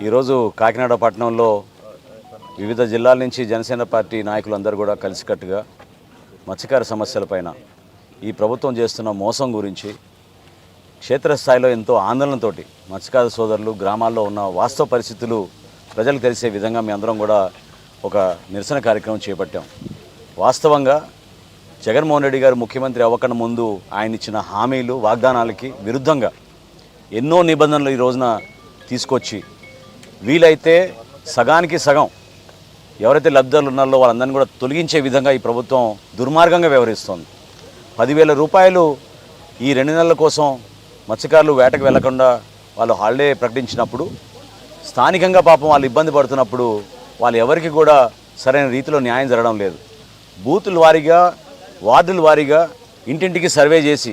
ఈరోజు కాకినాడ పట్టణంలో వివిధ జిల్లాల నుంచి జనసేన పార్టీ నాయకులందరూ కూడా కలిసికట్టుగా మత్స్యకార సమస్యలపైన ఈ ప్రభుత్వం చేస్తున్న మోసం గురించి క్షేత్రస్థాయిలో ఎంతో ఆందోళనతోటి మత్స్యకార సోదరులు గ్రామాల్లో ఉన్న వాస్తవ పరిస్థితులు ప్రజలకు తెలిసే విధంగా మీ అందరం కూడా ఒక నిరసన కార్యక్రమం చేపట్టాం. వాస్తవంగా జగన్మోహన్ రెడ్డి గారు ముఖ్యమంత్రి అవ్వకన ముందు ఆయన ఇచ్చిన హామీలు వాగ్దానాలకి విరుద్ధంగా ఎన్నో నిబంధనలు ఈ రోజున తీసుకొచ్చి వీలైతే సగానికి సగం ఎవరైతే లబ్ధిదారులు ఉన్నారో వాళ్ళందరినీ కూడా తొలగించే విధంగా ఈ ప్రభుత్వం దుర్మార్గంగా వ్యవహరిస్తోంది. పదివేల రూపాయలు ఈ రెండు నెలల కోసం మత్స్యకారులు వేటకు వెళ్ళకుండా వాళ్ళు హాలిడే ప్రకటించినప్పుడు స్థానికంగా పాపం వాళ్ళు ఇబ్బంది పడుతున్నప్పుడు వాళ్ళు ఎవరికి కూడా సరైన రీతిలో న్యాయం జరగడం లేదు. బూతుల వారీగా వార్డుల వారీగా ఇంటింటికి సర్వే చేసి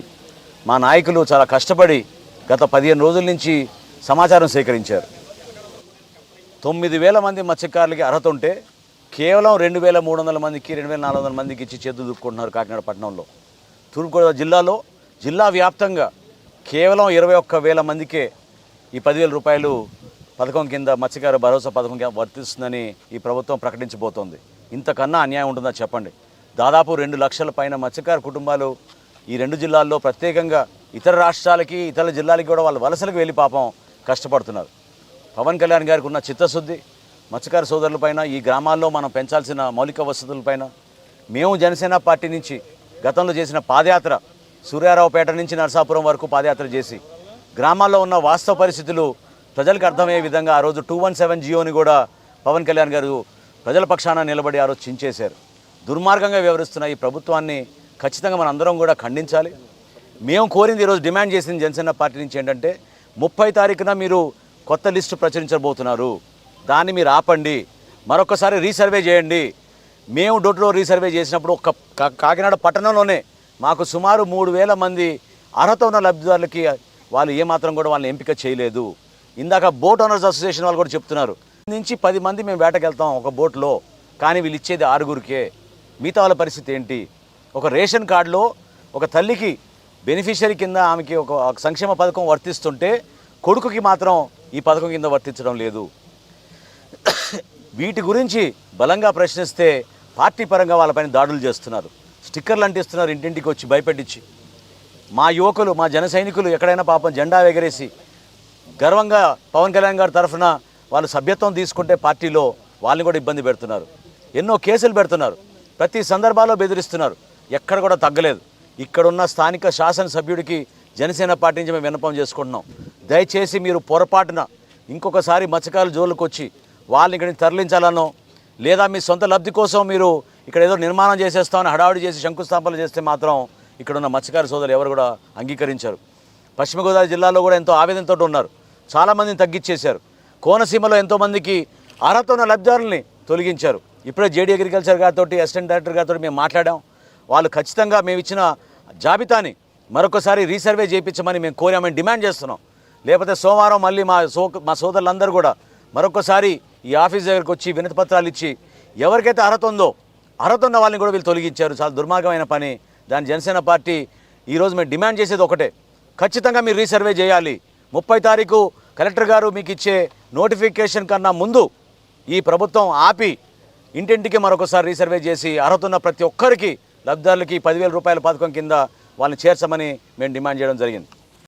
మా నాయకులు చాలా కష్టపడి గత పదిహేను రోజుల నుంచి సమాచారం సేకరించారు. తొమ్మిది వేల మంది మత్స్యకారులకి అర్హత ఉంటే కేవలం రెండు వేల మూడు వందల మందికి రెండు వేల నాలుగు వందల మందికి ఇచ్చి చేతులు దుక్కుంటున్నారు కాకినాడ పట్టణంలో. తూర్పుగోదావరి జిల్లాలో జిల్లా వ్యాప్తంగా కేవలం ఇరవై ఒక్క వేల మందికే ఈ పదివేల రూపాయలు పథకం కింద మత్స్యకార భరోసా పథకం కింద వర్తిస్తుందని ఈ ప్రభుత్వం ప్రకటించబోతోంది. ఇంతకన్నా అన్యాయం ఉంటుందా చెప్పండి. దాదాపు రెండు లక్షల పైన మత్స్యకార కుటుంబాలు ఈ రెండు జిల్లాల్లో ప్రత్యేకంగా ఇతర రాష్ట్రాలకి ఇతర జిల్లాలకి కూడా వాళ్ళు వలసలకు వెళ్ళి పాపం కష్టపడుతున్నారు. పవన్ కళ్యాణ్ గారికి ఉన్న చిత్తశుద్ధి మత్స్యకార సోదరులపైన ఈ గ్రామాల్లో మనం పెంచాల్సిన మౌలిక వసతులపైన మేము జనసేన పార్టీ నుంచి గతంలో చేసిన పాదయాత్ర సూర్యారావుపేట నుంచి నరసాపురం వరకు పాదయాత్ర చేసి గ్రామాల్లో ఉన్న వాస్తవ పరిస్థితులు ప్రజలకు అర్థమయ్యే విధంగా ఆ రోజు టూ వన్ సెవెన్ జియోని కూడా పవన్ కళ్యాణ్ గారు ప్రజల పక్షాన నిలబడి ఆ రోజు చించేశారు. దుర్మార్గంగా వ్యవహరిస్తున్న ఈ ప్రభుత్వాన్ని ఖచ్చితంగా మన అందరం కూడా ఖండించాలి. మేము కోరింది ఈరోజు డిమాండ్ చేసింది జనసేన పార్టీ నుంచి ఏంటంటే ముప్పై తారీఖున మీరు కొత్త లిస్టు ప్రచురించబోతున్నారు. దాన్ని మీరు ఆపండి. మరొకసారి రీసర్వే చేయండి. మేము డోర్ రీసర్వే చేసినప్పుడు ఒక కాకినాడ పట్టణంలోనే మాకు సుమారు మూడు వేల మంది అర్హత ఉన్న లబ్ధిదారులకి వాళ్ళు ఏమాత్రం కూడా వాళ్ళని ఎంపిక చేయలేదు. ఇందాక బోట్ ఓనర్స్ అసోసియేషన్ వాళ్ళు కూడా చెప్తున్నారు. నుంచి పది మంది మేము వేటకెళ్తాం ఒక బోట్లో కానీ వీళ్ళు ఇచ్చేది ఆరుగురికే. మిగతా వాళ్ళ పరిస్థితి ఏంటి? ఒక రేషన్ కార్డులో ఒక తల్లికి బెనిఫిషరీ కింద ఆమెకి ఒక సంక్షేమ పథకం వర్తిస్తుంటే కొడుకుకి మాత్రం ఈ పథకం కింద వర్తించడం లేదు. వీటి గురించి బలంగా ప్రశ్నిస్తే పార్టీ పరంగా వాళ్ళపైన దాడులు చేస్తున్నారు. స్టిక్కర్లు అంటిస్తున్నారు ఇంటింటికి వచ్చి భయపెట్టించి. మా యువకులు మా జన సైనికులు ఎక్కడైనా పాపం జెండా ఎగరేసి గర్వంగా పవన్ కళ్యాణ్ గారి తరఫున వాళ్ళు సభ్యత్వం తీసుకుంటే పార్టీలో వాళ్ళని కూడా ఇబ్బంది పెడుతున్నారు. ఎన్నో కేసులు పెడుతున్నారు. ప్రతి సందర్భాల్లో బెదిరిస్తున్నారు. ఎక్కడ కూడా తగ్గలేదు. ఇక్కడున్న స్థానిక శాసనసభ్యుడికి జనసేన పార్టీ నుంచి మేము విన్నపం చేసుకుంటున్నాం. దయచేసి మీరు పొరపాటున ఇంకొకసారి మత్స్యకారుల జోలికి వచ్చి వాళ్ళని ఇక్కడికి తరలించాలనో లేదా మీ సొంత లబ్ధి కోసం మీరు ఇక్కడ ఏదో నిర్మాణం చేసేస్తామని హడావుడి చేసి శంకుస్థాపనలు చేస్తే మాత్రం ఇక్కడ ఉన్న మత్స్యకార సోదరులు ఎవరు కూడా అంగీకరించారు. పశ్చిమ గోదావరి జిల్లాలో కూడా ఎంతో ఆవేదనతో ఉన్నారు. చాలామందిని తగ్గించేశారు. కోనసీమలో ఎంతోమందికి అర్హత ఉన్న లబ్ధిదారుల్ని తొలగించారు. ఇప్పుడే జేడీ అగ్రికల్చర్ గారితో అసిస్టెంట్ డైరెక్టర్ గారితో మేము మాట్లాడాం. వాళ్ళు ఖచ్చితంగా మేము ఇచ్చిన జాబితాని మరొకసారి రీసర్వే చేయించమని మేము కోరామని డిమాండ్ చేస్తున్నాం. లేకపోతే సోమవారం మళ్ళీ మా సో మా సోదరులందరూ కూడా మరొకసారి ఈ ఆఫీస్ దగ్గరకు వచ్చి వినతి పత్రాలు ఇచ్చి ఎవరికైతే అర్హత ఉందో అర్హత ఉన్న వాళ్ళని కూడా వీళ్ళు తొలగించారు. చాలా దుర్మార్గమైన పని. దాని జనసేన పార్టీ ఈరోజు మేము డిమాండ్ చేసేది ఒకటే. ఖచ్చితంగా మీరు రీసర్వే చేయాలి. ముప్పై తారీఖు కలెక్టర్ గారు మీకు ఇచ్చే నోటిఫికేషన్ కన్నా ముందు ఈ ప్రభుత్వం ఆపి ఇంటింటికి మరొకసారి రీసర్వే చేసి అర్హత ఉన్న ప్రతి ఒక్కరికి లబ్ధిదారులకి పదివేల రూపాయల పథకం కింద వాళ్ళని చేర్చమని మేము డిమాండ్ చేయడం జరిగింది.